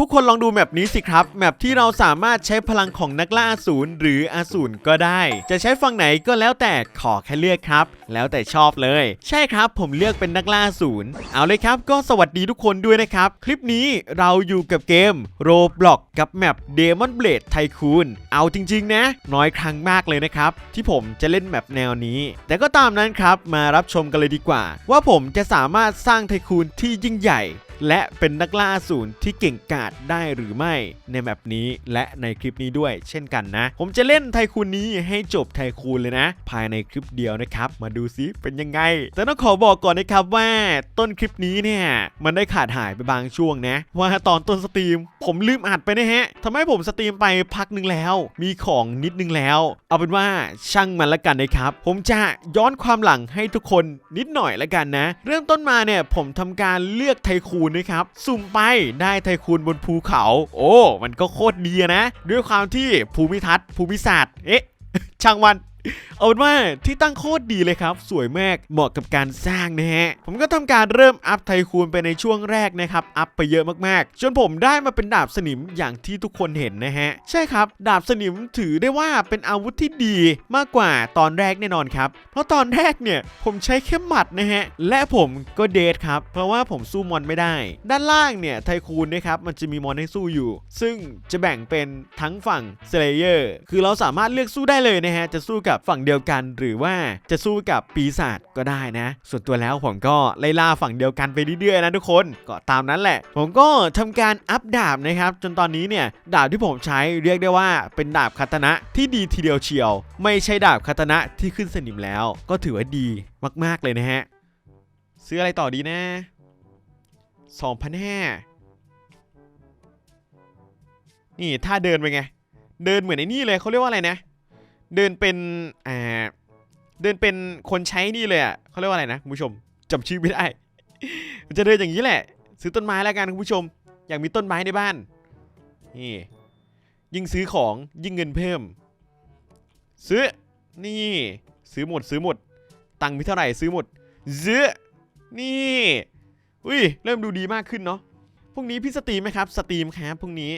ทุกคนลองดูแมปนี้สิครับ แมปที่เราสามารถใช้พลังของนักล่าอสูรหรืออสูรก็ได้ จะใช้ฝั่งไหนก็แล้วแต่ขอแค่เลือกครับ แล้วแต่ชอบเลย ใช่ครับผมเลือกเป็นนักล่าอสูรเอาเลยครับ ก็สวัสดีทุกคนด้วยนะครับ คลิปนี้เราอยู่กับเกม Roblox กับแมป Demon Blade Tycoon เอาจริง ๆ นะ น้อยครั้งมากเลยนะครับ ที่ผมจะเล่นแมปแนวนี้ แต่ก็ตามนั้นครับมารับชมกันเลยดีกว่า ว่าผมจะสามารถสร้างไทคูนที่ยิ่งใหญ่ และเป็นนักล่าสูรที่เก่งกาจได้หรือไม่ในแมปนี้และในคลิปนี้ด้วย เช่นกันนะ ผมจะเล่นไทคูนนี้ให้จบไทคูนเลยนะ ภายในคลิปเดียวนะครับ มาดูซิเป็นยังไง แต่ต้องขอบอกก่อนนะครับว่าต้นคลิปนี้เนี่ยมันได้ขาดหายไปบางช่วงนะว่าตอนต้นสตรีม ผมลืมอัดไปนะฮะทำให้ผมสตรีมไปพักหนึ่งแล้ว มีของนิดนึงแล้ว เอาเป็นว่าช่างมันละกันนะครับ ผมจะย้อนความหลังให้ทุกคนนิดหน่อยละกันนะ เริ่มต้นมาเนี่ยผมทำการเลือกไทคูนนะครับสุ่มไปได้ไทคูนบนภูเขา โอ้ มันก็โคตรดีนะ ด้วยความที่ภูมิทัศน์ภูมิศาสตร์ เอ๊ะ ช่างมัน เอาเป็นว่าที่ตั้งโคตรดีเลยครับ สวยมากเหมาะกับการสร้างนะฮะ ผมก็ทำการเริ่มอัพไทคูนไปในช่วงแรกนะครับ อัพไปเยอะมากๆ จนผมได้มาเป็นดาบสนิมอย่างที่ทุกคนเห็นนะฮะ ใช่ครับ ดาบสนิมถือได้ว่าเป็นอาวุธที่ดีมากกว่าตอนแรกแน่นอนครับ เพราะตอนแรกเนี่ยผมใช้แค่หมัดนะฮะ และผมก็เดทครับ เพราะว่าผมสู้มอนไม่ได้ ด้านล่างเนี่ยไทคูนนะครับมันจะมีมอนให้สู้อยู่ ซึ่งจะแบ่งเป็นทั้งฝั่งเซเลเยอร์คือเราสามารถเลือกสู้ได้เลยนะฮะจะสู้กับฝั่งเดียวกัน หรือว่าจะสู้กับปีศาจก็ได้นะ ส่วนตัวแล้วผมก็ไล่ล่าฝั่งเดียวกันไปเรื่อยๆนะทุกคนก็ตามนั้นแหละ ผมก็ทำการอัพดาบนะครับ จนตอนนี้เนี่ยดาบที่ผมใช้เรียกได้ว่าเป็นดาบคาตนะที่ดีทีเดียวเชียว ไม่ใช่ดาบคาตนะที่ขึ้นสนิมแล้ว ก็ถือว่าดีมากๆเลยนะฮะซื้ออะไรต่อดีนะ2,500นี่ถ้าเดินไปไง เดินเหมือนไอ้นี่เลยเขาเรียกว่าอะไรนะ เดินเป็นอ่าเดินเป็นคนใช้นี่เลยอะเขาเรียกว่าอะไรนะคุณผู้ชมจำชื่อไม่ได้ จะเดินอย่างนี้แหละ ซื้อต้นไม้แล้วกันคุณผู้ชม อยากมีต้นไม้ในบ้านนี่ยิ่งซื้อของยิ่งเงินเพิ่ม ซื้อนี่ซื้อหมดซื้อหมด ตังค์มีเท่าไหร่ซื้อหมดซื้อนี่อุ้ยเริ่มดูดีมากขึ้นเนาะพรุ่งนี้พี่สตรีมไหมครับ สตรีมครับพรุ่งนี้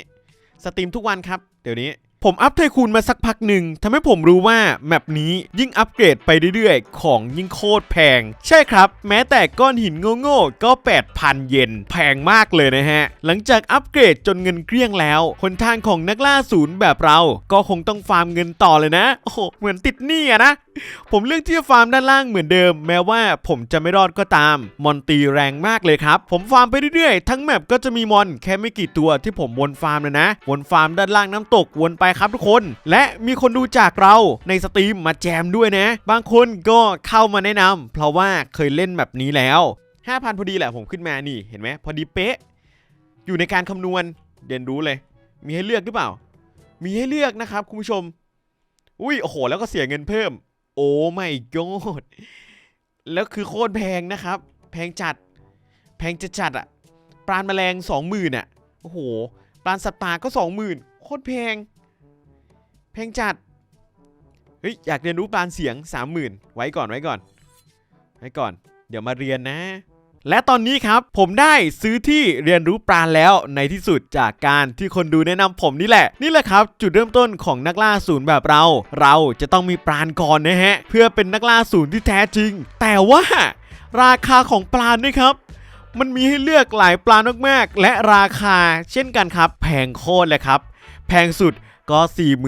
สตรีมทุกวันครับ เดี๋ยวนี้ ผมอัพไทคูนมาสักพักหนึ่งทำให้ผมรู้ว่าแมปนี้ยิ่งอัปเกรดไปเรื่อยๆ ของยิ่งโคตรแพง ใช่ครับ แม้แต่ก้อนหินโง่ๆก็ 8,000 เยนแพงมากเลยนะฮะ หลังจากอัปเกรดจนเงินเกลี้ยงแล้วคนทางของนักล่าศูนย์แบบเรา ก็คงต้องฟาร์มเงินต่อเลยนะ โอ้โห เหมือนติดหนี้อะนะ ผมเลือกที่จะฟาร์มด้านล่างเหมือนเดิม แม้ว่าผมจะไม่รอดก็ตาม มอนตีแรงมากเลยครับ ผมฟาร์มไปเรื่อยๆ ทั้งแมปก็จะมีมอนแค่ไม่กี่ตัวที่ผมวนฟาร์มเลยนะ วนฟาร์มด้านล่างน้ำตกวนไปครับทุกคน และมีคนดูจากเราในสตรีมมาแจมด้วยนะ บางคนก็เข้ามาแนะนำเพราะว่าเคยเล่นแบบนี้แล้ว 5,000 พอดีแหละผมขึ้นมานี่เห็นไหมพอดีเป๊ะ อยู่ในการคำนวณเรียนรู้เลย มีให้เลือกหรือเปล่า มีให้เลือกนะครับคุณผู้ชม อุ้ยโอ้โหแล้วก็เสียเงินเพิ่ม โอ้ไม่กอดแล้วคือโคตรแพงนะครับ แพงจัด แพงจะจัดอะปลาแมลงสองหมื่นอะโอ้โห ปลาสัตว์ป่าก็สองหมื่นโคตรแพง แพงจัด เฮ้ย อยากเรียนรู้ปลาเสียงสามหมื่นไว้ก่อนไว้ก่อน ไว้ก่อน เดี๋ยวมาเรียนนะ และตอนนี้ครับผมได้ซื้อที่เรียนรู้ปราณแล้วในที่สุดจากการที่คนดูแนะนำผมนี่แหละ นี่แหละครับ จุดเริ่มต้นของนักล่าศูนย์แบบเรา เราจะต้องมีปราณก่อนนะฮะ เพื่อเป็นนักล่าศูนย์ที่แท้จริง แต่ว่าราคาของปราณนี่ครับ มันมีให้เลือกหลายปลามากๆและราคาเช่นกันครับ แพงโคตรเลยครับ แพงสุด ก็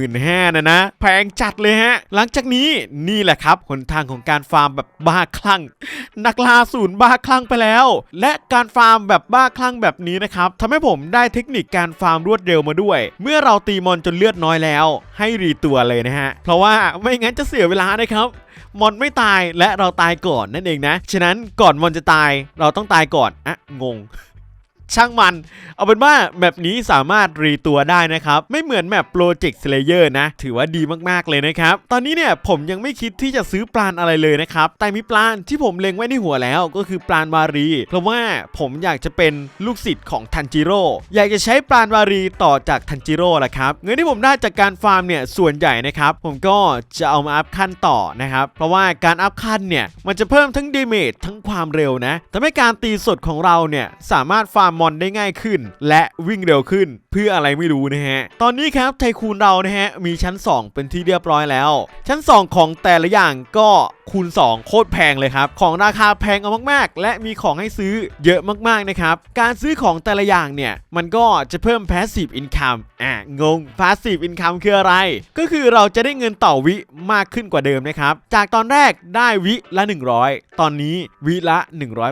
45,000นะนะ แพงจัดเลยฮะ หลังจากนี้นี่แหละครับหนทางของการฟาร์มแบบบ้าคลั่ง นักล่าศูนย์บ้าคลั่งไปแล้ว และการฟาร์มแบบบ้าคลั่งแบบนี้นะครับทำให้ผมได้เทคนิคการฟาร์มรวดเร็วมาด้วย เมื่อเราตีมอนจนเลือดน้อยแล้ว ให้รีตัวเลยนะฮะ เพราะว่าไม่งั้นจะเสียเวลานะครับมอนไม่ตายและเราตายก่อนนั่นเองนะ ฉะนั้นก่อนมอนจะตายเราต้องตายก่อนอะงง ช่างมัน เอาเป็นว่าแมปนี้สามารถรีตัวได้นะครับ ไม่เหมือนแมป Project Slayer นะ ถือว่าดีมากๆเลยนะครับ ตอนนี้เนี่ยผมยังไม่คิดที่จะซื้อปลานอะไรเลยนะครับ แต่มีปลานที่ผมเล็งไว้ในหัวแล้วก็คือปลานวารี เพราะว่าผมอยากจะเป็นลูกศิษย์ของทันจิโร่อยากจะใช้ปลานวารีต่อจากทันจิโร่แหละครับเงินที่ผมได้จากการฟาร์มเนี่ยส่วนใหญ่นะครับผมก็จะเอามาอัพขั้นต่อนะครับเพราะว่าการอัพขั้นเนี่ยมันจะเพิ่มทั้งเดเมจทั้งความเร็วนะทำให้การตีสดของเราเนี่ยสามารถฟาร์มมอนได้ง่ายขึ้น และวิ่งเร็วขึ้น เพื่ออะไรไม่รู้นะฮะ ตอนนี้ครับไทคูนเรานะฮะมีชั้น 2 เป็นที่เรียบร้อยแล้ว ชั้น 2 ของแต่ละอย่างก็คูณ 2 โคตรแพงเลยครับ ของราคาแพงเอามากๆ และมีของให้ซื้อเยอะมากๆนะครับ การซื้อของแต่ละอย่างเนี่ย มันก็จะเพิ่ม passive income อะ งง passive income คืออะไร ก็คือเราจะได้เงินต่อวิมากขึ้นกว่าเดิมนะครับ จากตอนแรกได้วิละ 100 ตอนนี้วิละ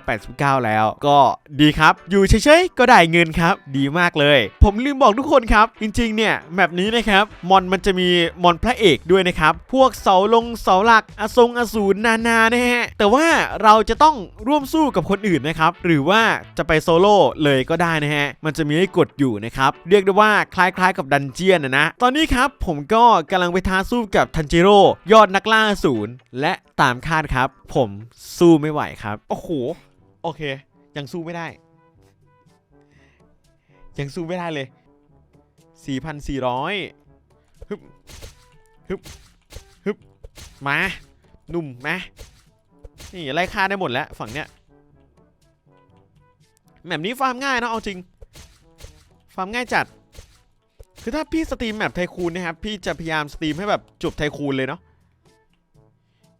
189 แล้ว ก็ดีครับ อยู่เฉยๆก็ได้เงินครับ ดีมากเลย ผมลืมบอกทุกคนครับ จริงๆเนี่ยแบบนี้นะครับมอนมันจะมีมอนพระเอกด้วยนะครับ พวกเสาลงเสาหลักอทรงอสูรนานานะฮะแต่ว่าเราจะต้องร่วมสู้กับคนอื่นนะครับ หรือว่าจะไปโซโล่เลยก็ได้นะฮะ มันจะมีให้กดอยู่นะครับ เรียกได้ว่าคล้ายๆกับดันเจียนนะนะ ตอนนี้ครับผมก็กำลังไปท้าสู้กับทันจิโร่ยอดนักล่าอสูรและตามคาดครับ ผมสู้ไม่ไหวครับ โอ้โห โอเค ยังสู้ไม่ได้ ยังสู้ไม่ได้เลย 4,400ฮึบฮึบฮึบมาหนุ่มมานี่ไล่ฆ่าได้หมดแล้วฝั่งเนี้ยแบบนี้ฟาร์มง่ายนะเอาจริง ฟาร์มง่ายจัด คือถ้าพี่สตรีมแบบไทคูนนะครับ พี่จะพยายามสตรีมให้แบบจบไทคูนเลยเนาะ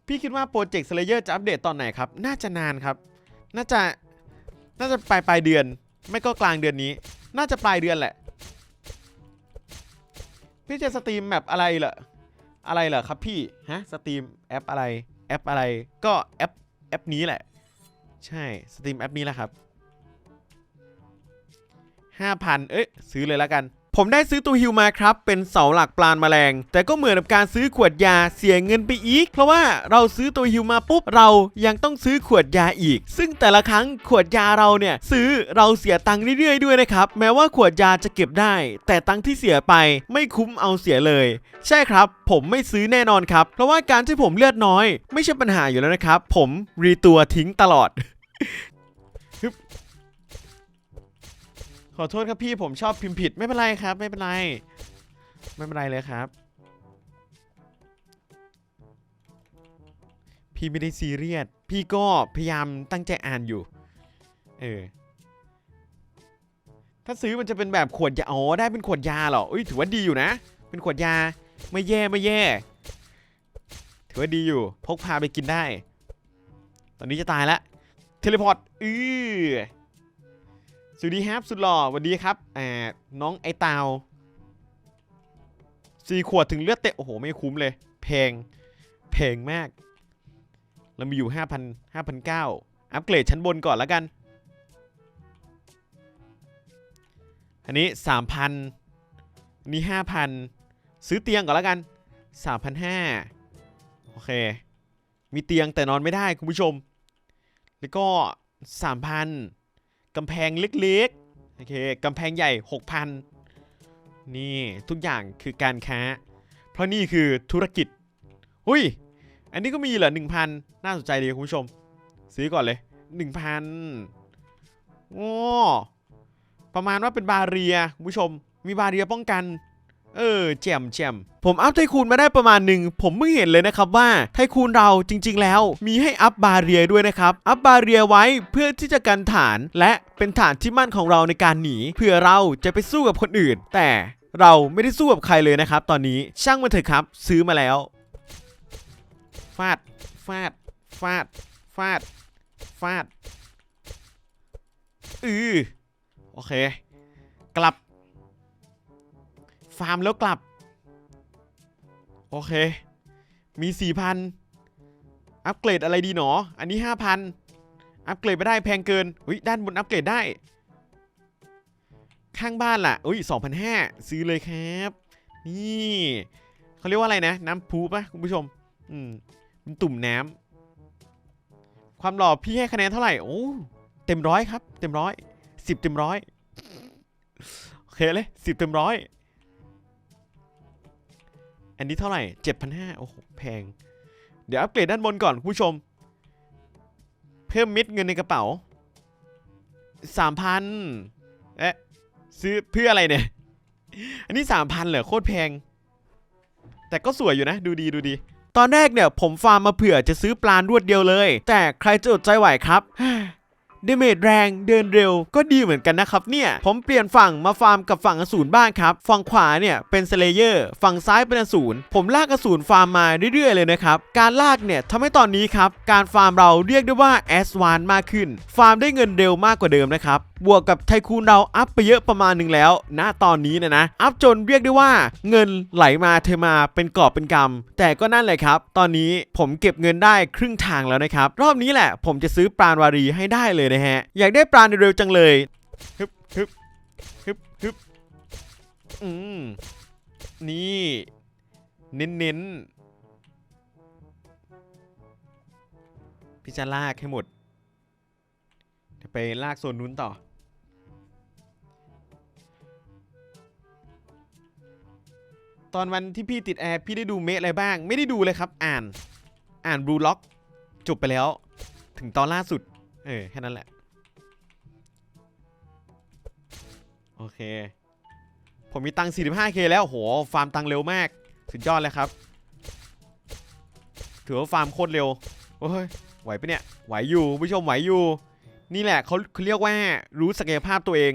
พี่คิดว่าโปรเจกต์สเลเยอร์จะอัปเดตตอนไหนครับ น่าจะนานครับ น่าจะ น่าจะปลายปลายเดือน ไม่ก็กลางเดือนนี้ น่าจะปลายเดือนแหละ พี่จะสตรีมแมปอะไรเหรอ อะไรเหรอครับพี่ ฮะ สตรีมแอปอะไร แอปอะไร ก็แอปแอปนี้แหละ ใช่ สตรีมแอปนี้แหละครับ5,000เอ้ย ซื้อเลยแล้วกัน ผมได้ซื้อตัวฮิวมาครับ เป็นเสาหลักปลานแมลง แต่ก็เหมือนกับการซื้อขวดยาเสียเงินไปอีก เพราะว่าเราซื้อตัวฮิวมาปุ๊บเรายังต้องซื้อขวดยาอีก ซึ่งแต่ละครั้งขวดยาเราเนี่ยซื้อเราเสียตังค์เรื่อยๆด้วยนะครับ แม้ว่าขวดยาจะเก็บได้ แต่ตังค์ที่เสียไปไม่คุ้มเอาเสียเลย ใช่ครับ ผมไม่ซื้อแน่นอนครับ เพราะว่าการที่ผมเลือดน้อย ไม่ใช่ปัญหาอยู่แล้วนะครับ ผมรีตัวทิ้งตลอด ขอโทษครับพี่ผมชอบพิมพ์ผิดไม่เป็นไรครับ ไม่เป็นไร ไม่เป็นไรเลยครับ พี่ไม่ได้ซีเรียสพี่ก็พยายามตั้งใจอ่านอยู่ เออถ้าซื้อมันจะเป็นแบบขวดยาอ๋อได้เป็นขวดยาเหรออุ้ยถือว่าดีอยู่นะ เป็นขวดยาไม่แย่ไม่แย่ ถือว่าดีอยู่ พกพาไปกินได้ ตอนนี้จะตายล้วเทเลพอร์ตอือ สวัสดีครับสุดหล่อสวัสดีครับอ่าน้องไอตาวสี่ขวดถึงเลือดเตะโอ้โหไม่คุ้มเลย แพงแพงมาก เรามีอยู่ 5,000 5,900 อัปเกรดชั้นบนก่อนแล้วกัน อันนี้ 3,000 อันนี้ 5,000 ซื้อเตียงก่อนแล้วกัน 3,500 โอเค มีเตียงแต่นอนไม่ได้คุณผู้ชม แล้วก็ 3,000 กำแพงเล็กๆ โอเคกำแพงใหญ่ 6,000 นี่ทุกอย่างคือการค้า เพราะนี่คือธุรกิจ หุยอันนี้ก็มีเหรอ1,000 น่าสนใจดีคุณผู้ชม ซื้อก่อนเลย 1,000โอ้ประมาณว่าเป็นบาเรียคุณผู้ชม มีบาเรียป้องกัน เออแจมแจมผมอัพไทคูนมาได้ประมาณหนึ่งผมเพิ่งเห็นเลยนะครับว่าไทคูนเราจริง ๆ แล้วมีให้อัพบาเรียด้วยนะครับ อัพบาเรียไว้เพื่อที่จะกันฐานและเป็นฐานที่มั่นของเราในการหนีเพื่อเราจะไปสู้กับคนอื่น แต่เราไม่ได้สู้กับใครเลยนะครับ ตอนนี้ช่างมันเถอะครับ ซื้อมาแล้วฟาดฟาดฟาดฟาดฟาดอือโอเค กลับ ฟาร์มแล้วกลับ โอเค มี 4,000 อัปเกรดอะไรดีหนอ อันนี้ 5,000 อัปเกรดไม่ได้แพงเกินอุ้ยด้านบนอัปเกรดได้ ข้างบ้านล่ะอุ้ย2,500 ซื้อเลยครับ นี่เขาเรียกว่าอะไรนะ น้ำพุปะคุณผู้ชม อืมเป็นตุ่มน้ำความหล่อพี่ให้คะแนนเท่าไหร่ โอ้ เต็มร้อยครับ เต็มร้อยสิบเต็มร้อยโอเคเลยสิบเต็มร้อย อันนี้เท่าไหร่เจ็ดพันห้าโอ้โห แพง เดี๋ยวอัปเกรดด้านบนก่อนคุณผู้ชม เพิ่มเม็ดเงินในกระเป๋าสามพันเอ๊ะ ซื้อเพื่ออะไรเนี่ย อันนี้สามพันเหรอ โคตรแพง แต่ก็สวยอยู่นะ ดูดีดูดีตอนแรกเนี่ยผมฟาร์มมาเผื่อจะซื้อปลารวดเดียวเลย แต่ใครจะอดใจไหวครับ เดเมจแรงเดินเร็วก็ดีเหมือนกันนะครับเนี่ยผมเปลี่ยนฝั่งมาฟาร์มกับฝั่งอสูรบ้างครับ ฝั่งขวาเนี่ยเป็นสเลเยอร์ฝั่งซ้ายเป็นอสูรผมลากอสูรฟาร์มมาเรื่อยๆเลยนะครับ การลากเนี่ยทำให้ตอนนี้ครับ การฟาร์มเราเรียกได้ว่าแอสวานมากขึ้น ฟาร์มได้เงินเร็วมากกว่าเดิมนะครับ บวกกับไทคูนเราอัพไปเยอะประมาณหนึ่งแล้วณตอนนี้นะนะ อัพจนเรียกได้ว่าเงินไหลมาเทมาเป็นกอบเป็นกำแต่ก็นั่นแหละครับ ตอนนี้ผมเก็บเงินได้ครึ่งทางแล้วนะครับ รอบนี้แหละผมจะซื้อปราณวารีให้ได้เลยนะฮะ อยากได้ปราณเร็วจังเลยฮึบฮึบฮึบฮึบอืมนี่เน้นๆพี่จะลากให้หมด ไปลากโซนนู้นต่อ ตอนวันที่พี่ติดแอร์พี่ได้ดูเมะอะไรบ้าง ไม่ได้ดูเลยครับ อ่าน อ่านบลูล็อกจบไปแล้ว ถึงตอนล่าสุด เออแค่นั้นแหละ โอเค ผมมีตังค์ 45k แล้วโหฟาร์มตังค์เร็วมาก สุดยอดเลยครับ ถือว่าฟาร์มโคตรเร็วโอ้ยไหวปะเนี่ยไหวอยู่คุณผู้ชมไหวอยู่ นี่แหละเขาเขาเรียกว่ารู้ศักยภาพตัวเอง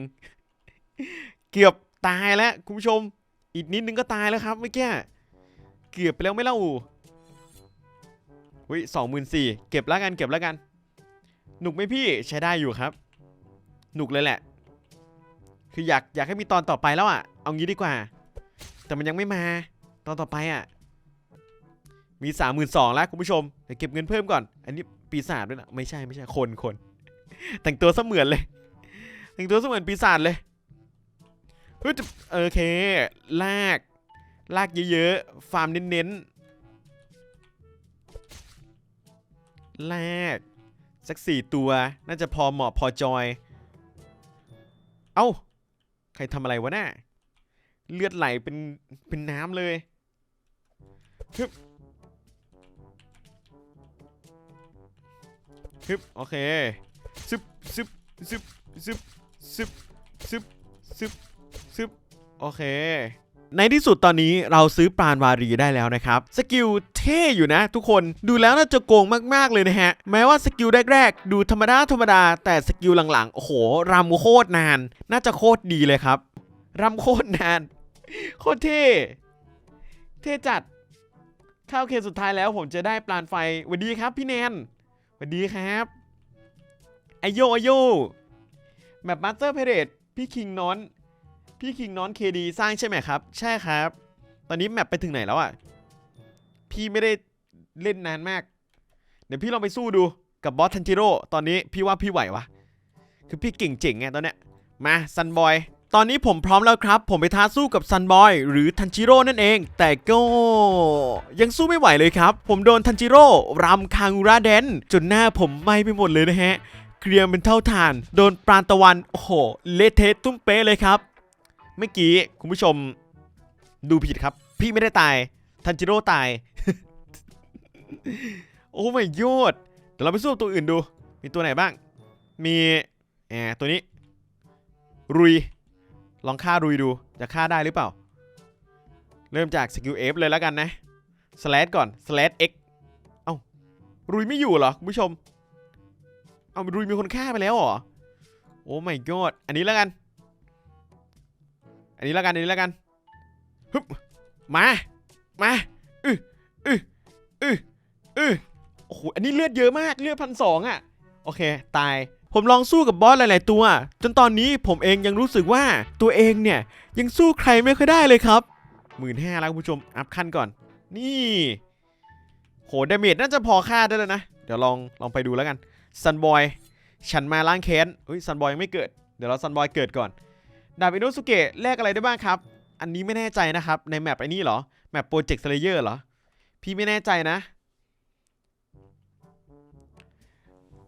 เกือบตายแล้วคุณผู้ชม อีกนิดนึงก็ตายแล้วครับเมื่อกี้เกือบไปแล้วไม่เล่าวิสองหมื่นสี่เก็บแล้วกันเก็บแล้วกัน หนุกไหมพี่ใช้ได้อยู่ครับ หนุกเลยแหละ คืออยากอยากให้มีตอนต่อไปแล้วอะ เอางี้ดีกว่า แต่มันยังไม่มา ตอนต่อไปอะ มีสามหมื่นสองแล้วคุณผู้ชมเดี๋ยวเก็บเงินเพิ่มก่อน อันนี้ปีศาจด้วยนะไม่ใช่ไม่ใช่คนคนแต่งตัวเสมือนเลย แต่งตัวเสมือนปีศาจเลย เฮ้ยโอเค ลาก ลากเยอะๆ ฟาร์มเน้นๆ ลาก สักสี่ตัว น่าจะพอเหมาะพอจอย เอ้า ใครทำอะไรวะน่ะเลือดไหลเป็น เป็นน้ำเลยฮึบฮึบโอเคซึบซึบซึบซึบซึบซึบซึบ ซึบโอเค ในที่สุดตอนนี้เราซื้อปราณวารีได้แล้วนะครับ สกิลเท่อยู่นะทุกคนดูแล้วน่าจะโกงมากๆเลยนะฮะ แม้ว่าสกิลแรกๆ ดูธรรมดาธรรมดา แต่สกิลหลังๆ โอ้โหรำโคตรนาน น่าจะโคตรดีเลยครับรำโคตรนาน โคตรเท่ เท่จัดเข้าเคสสุดท้ายแล้วผมจะได้ปราณไฟสวัสดีครับพี่แนนสวัสดีครับไอโยไอโยแมปมาสเตอร์เพเรตพี่คิงนอน พี่คิงนอนเคดีสร้างใช่ไหมครับ ใช่ครับ ตอนนี้แมปไปถึงไหนแล้วอะ พี่ไม่ได้เล่นนานมาก เดี๋ยวพี่ลองไปสู้ดูกับบอสทันจิโร่ ตอนนี้พี่ว่าพี่ไหววะ คือพี่เก่งเจ๋งไงตอนเนี้ย มาซันบอย ตอนนี้ผมพร้อมแล้วครับ ผมไปท้าสู้กับซันบอยหรือทันจิโร่นั่นเอง แต่ก็ยังสู้ไม่ไหวเลยครับ ผมโดนทันจิโร่รำคางูราแดน จนหน้าผมไหม้ไปหมดเลยนะฮะเกรียมเป็นเท่าฐาน โดนปราณตะวัน โอ้โห เละเทะตุ้มเป๊ะเลยครับ เมื่อกี้คุณผู้ชมดูผิดครับ พี่ไม่ได้ตาย ทันจิโร่ตาย โอ้ไม่ยอดเดี๋ยวเราไปสู้ตัวอื่นดู มีตัวไหนบ้าง มีแอตัวนี้ รุย ลองฆ่ารุยดู จะฆ่าได้หรือเปล่า เริ่มจากสกิล F เลยแล้วกันนะสแลดก่อนสแลด X เอ้า รุยไม่อยู่เหรอ คุณผู้ชม เอารุยมีคนฆ่าไปแล้วเหรอ โอ้ไม่ยอดอันนี้แล้วกัน อันนี้แล้วกันอันนี้แล้วกันฮึบมามาอืออืออืออือโอ้โหอันนี้เลือดเยอะมากเลือดพันสองอะโอเค ตายผมลองสู้กับบอสหลาย ๆ ตัว จนตอนนี้ผมเองยังรู้สึกว่าตัวเองเนี่ย ยังสู้ใครไม่ค่อยได้เลยครับหมื่นห้าแล้วคุณผู้ชมอัพขั้นก่อน นี่โหดาเมจน่าจะพอฆ่าได้แล้วนะ เดี๋ยวลองลองไปดูแล้วกันซันบอยฉันมาล้างแค้นเฮ้ยซันบอยยังไม่เกิด เดี๋ยวเราซันบอยเกิดก่อน ดาบอินโนสุเกะแลกอะไรได้บ้างครับ อันนี้ไม่แน่ใจนะครับ ในแมปไอ้นี่เหรอ แมปโปรเจกต์สเลเยอร์เหรอ พี่ไม่แน่ใจนะ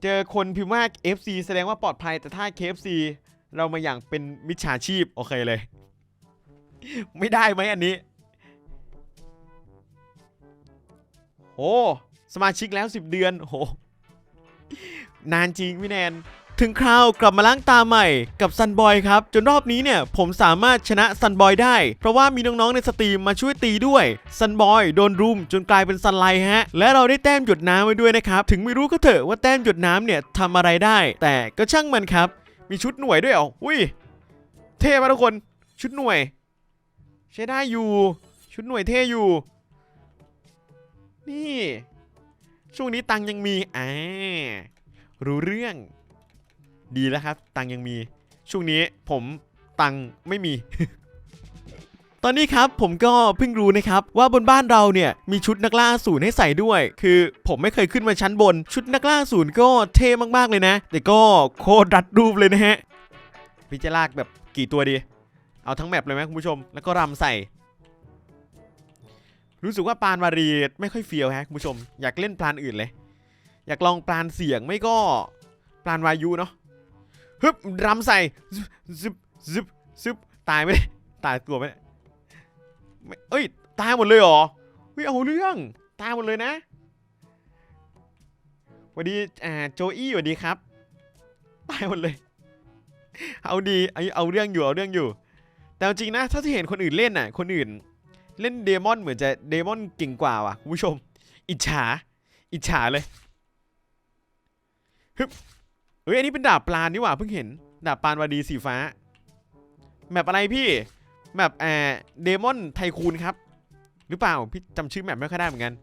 เจอคนพิมพ์ว่า FC แสดงว่าปลอดภัย แต่ถ้า KFC เรามาอย่างเป็นมิจฉาชีพ โอเคเลย ไม่ได้ไหมอันนี้ โอ้ สมาชิกแล้ว 10 เดือนโอ้โหนานจริงพี่แนน ถึงคราวกลับมาล้างตาใหม่กับซันบอยครับ จนรอบนี้เนี่ยผมสามารถชนะซันบอยได้ เพราะว่ามีน้องๆในสตรีมมาช่วยตีด้วยซันบอยโดนรุมจนกลายเป็นซันไลฮะ และเราได้แต้มหยดน้ำไว้ด้วยนะครับ ถึงไม่รู้ก็เถอะว่าแต้มหยดน้ำเนี่ยทำอะไรได้ แต่ก็ช่างมันครับ มีชุดหน่วยด้วยเหรออุ้ยเท่มากทุกคนชุดหน่วย ใช้ได้อยู่ ชุดหน่วยเท่อยู่ นี่ ช่วงนี้ตังยังมีอ่ารู้เรื่อง ดีแล้วครับ ตังยังมี ช่วงนี้ผมตังไม่มี ตอนนี้ครับผมก็เพิ่งรู้นะครับ ว่าบนบ้านเราเนี่ยมีชุดนักล่าศูนย์ให้ใส่ด้วย คือผมไม่เคยขึ้นมาชั้นบน ชุดนักล่าศูนย์ก็เท่มากๆเลยนะ แต่ก็โคตรรัดรูปเลยนะฮะพี่จะลากแบบกี่ตัวดี เอาทั้งแมปเลยไหมคุณผู้ชม แล้วก็รำใส่ รู้สึกว่าปานวารีไม่ค่อยเฟียวฮะคุณผู้ชม อยากเล่นปลานอื่นเลย อยากลองปลานเสียงไม่ก็ปลานวายุเนาะ ฮึบรำใส่ซึบซึบซึบตายไหมเนี่ยตายตัวไหมเอ้ย ตายหมดเลยเหรอเฮ้ยเอาเรื่อง ตายหมดเลยนะสวัสดีอ่าโจอี้สวัสดีครับ ตายหมดเลย เอาดีเอาเอาเรื่องอยู่เอาเรื่องอยู่ แต่จริงนะถ้าที่เห็นคนอื่นเล่นน่ะ คนอื่น เล่นเดมอนเหมือนจะเดมอนเก่งกว่าว่ะคุณผู้ชม อิจฉา อิจฉาเลยฮึบ เฮ้ยอันนี้เป็นดาบปลานี่หว่าเพิ่งเห็น ดาบปลานวดีสีฟ้า แมปอะไรพี่ แมปแอร์เดมอนไทคูนครับ หรือเปล่า พี่จำชื่อแมปไม่ค่อยได้เหมือนกัน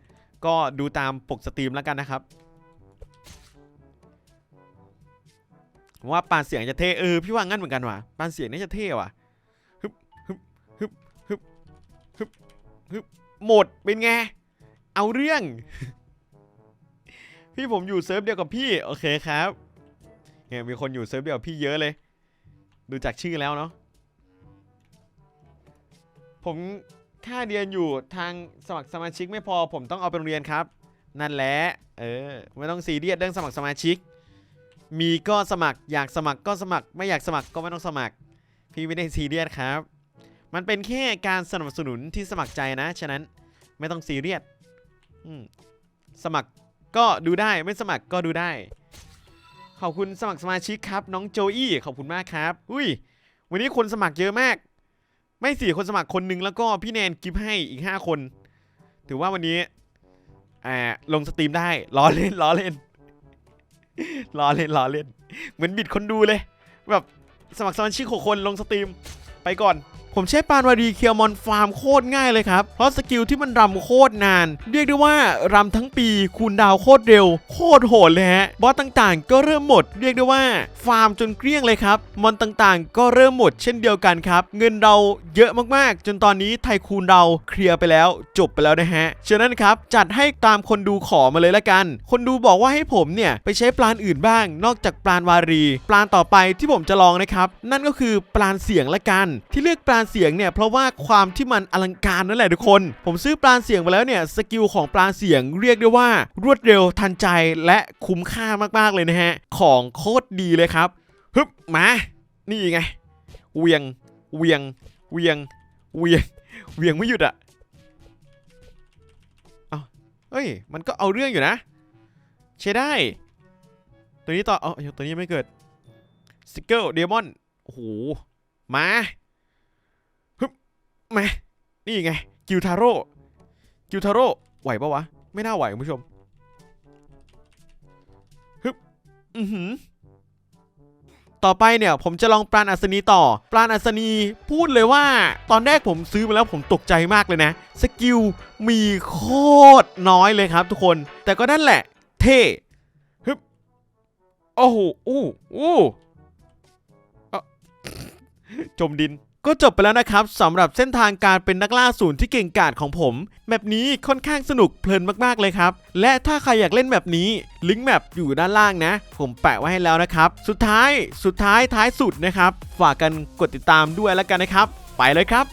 ก็ดูตามปกสตรีมแล้วกันนะครับ ว่าปานเสียงจะเท่ เออ พี่ว่างั้นเหมือนกันว่ะปานเสียงน่าจะเท่ว่ะฮึบฮึบฮึบฮึบฮึบฮึบหมดเป็นไง เอาเรื่อง พี่ผมอยู่เซิร์ฟเดียวกับพี่ โอเคครับ เนี่ยมีคนอยู่เซิร์ฟเดียวพี่เยอะเลย ดูจากชื่อแล้วเนาะผมค่าเรียนอยู่ทางสมัครสมาชิกไม่พอผมต้องเอาไปโรงเรียนครับ นั่นแหละเออไม่ต้องซีเรียสเรื่องสมัครสมาชิก มีก็สมัครอยากสมัครก็สมัครไม่อยากสมัครก็ไม่ต้องสมัคร พี่ไม่ได้ซีเรียสครับ มันเป็นแค่การสนับสนุนที่สมัครใจนะฉะนั้นไม่ต้องซีเรียสสมัครก็ดูได้ไม่สมัครก็ดูได้ ขอบคุณสมัครสมาชิกครับ น้องโจอี้ขอบคุณมากครับอุ้ยวันนี้คนสมัครเยอะมาก ไม่สี่คนสมัครคนหนึงแล้วก็พี่แนนกิฟให้อีก 5 คน ถือว่าวันนี้อ่าลงสตรีมได้ล้อเล่นล้อเล่นล้อเล่นล้อเล่น เหมือนบิดคนดูเลย แบบสมัครสมาชิกหกคนลงสตรีมไปก่อน ผมใช้ปานวารีเคียวมอนฟาร์มโคตรง่ายเลยครับ เพราะสกิลที่มันรำโคตรนาน เรียกได้ว่ารำทั้งปีคูณดาวโคตรเร็ว โคตรโหดเลยฮะ บอสต่างๆ ก็เริ่มหมด เรียกได้ว่าฟาร์มจนเกลี้ยงเลยครับ มอนต่างๆ ก็เริ่มหมดเช่นเดียวกันครับ เงินเราเยอะมากๆ จนตอนนี้ไทคูณเราเคลียร์ไปแล้วจบไปแล้วนะฮะ ฉะนั้นครับจัดให้ตามคนดูขอมาเลยละกัน คนดูบอกว่าให้ผมเนี่ยไปใช้ปลานอื่นบ้าง นอกจากปลานวารี ปลานต่อไปที่ผมจะลองนะครับ นั่นก็คือปลานเสียงละกัน ที่เลือกปลานเสียงเนี่ยเพราะว่าความที่มันอลังการนั่นแหละทุกคน ผมซื้อปลานเสียงไปแล้วเนี่ยสกิลของปลานเสียงเรียกได้ว่ารวดเร็วทันใจและคุ้มค่ามากๆเลยนะฮะของโคตรดีเลยครับฮึบมานี่ไงเวียงเวียงเวียงเวียงเวียงไม่หยุดอะเอาเฮ้ยมันก็เอาเรื่องอยู่นะใช้ได้ ตัวนี้ต่อเออตัวนี้ไม่เกิดสกิลเดมอนโอ้โหมา มนี่ไงกิวทาโร่กิวทาโร่ไหวปะวะ ไม่น่าไหวคุณผู้ชมฮึบอือหือต่อไปเนี่ยผมจะลองปราณอัศนีต่อ ปราณอัศนีพูดเลยว่า ตอนแรกผมซื้อมาแล้วผมตกใจมากเลยนะ สกิลมีโคตรน้อยเลยครับทุกคน แต่ก็นั่นแหละ เท่ฮึบโอ้โหอู้อู้อ้าจมดิน ก็จบไปแล้วนะครับสำหรับเส้นทางการเป็นนักล่าศูนย์ที่เก่งกาจของผมแมปนี้ค่อนข้างสนุกเพลินมากๆเลยครับ และถ้าใครอยากเล่นแบบนี้ลิงก์แมปอยู่ด้านล่างนะ ผมแปะไว้ให้แล้วนะครับ สุดท้ายสุดท้ายท้ายสุดนะครับ ฝากกันกดติดตามด้วยแล้วกันนะครับ ไปเลยครับ